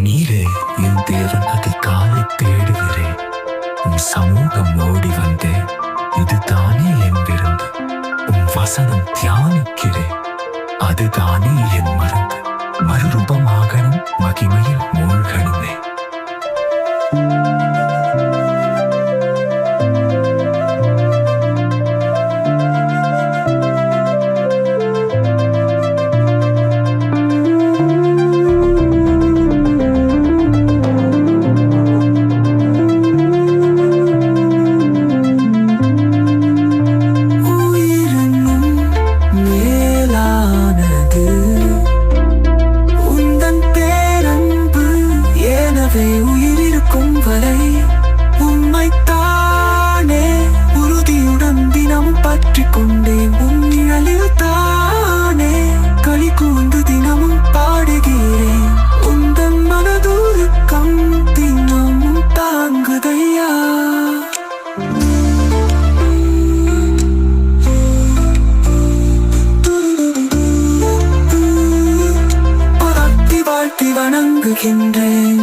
நீரே என் தேவனது தானை தேடுகிறேன். உன் சமூகம் ஓடி வந்தேன் இதுதானே என் விருந்து. உன் வசனம் தியானிக்கிறேன் அதுதானே என் மருந்து. மறுரூபமாகணும் மகிமையில் மூழ்கணுமே. thank you வாழ்த்தி வணங்குகின்றேன்.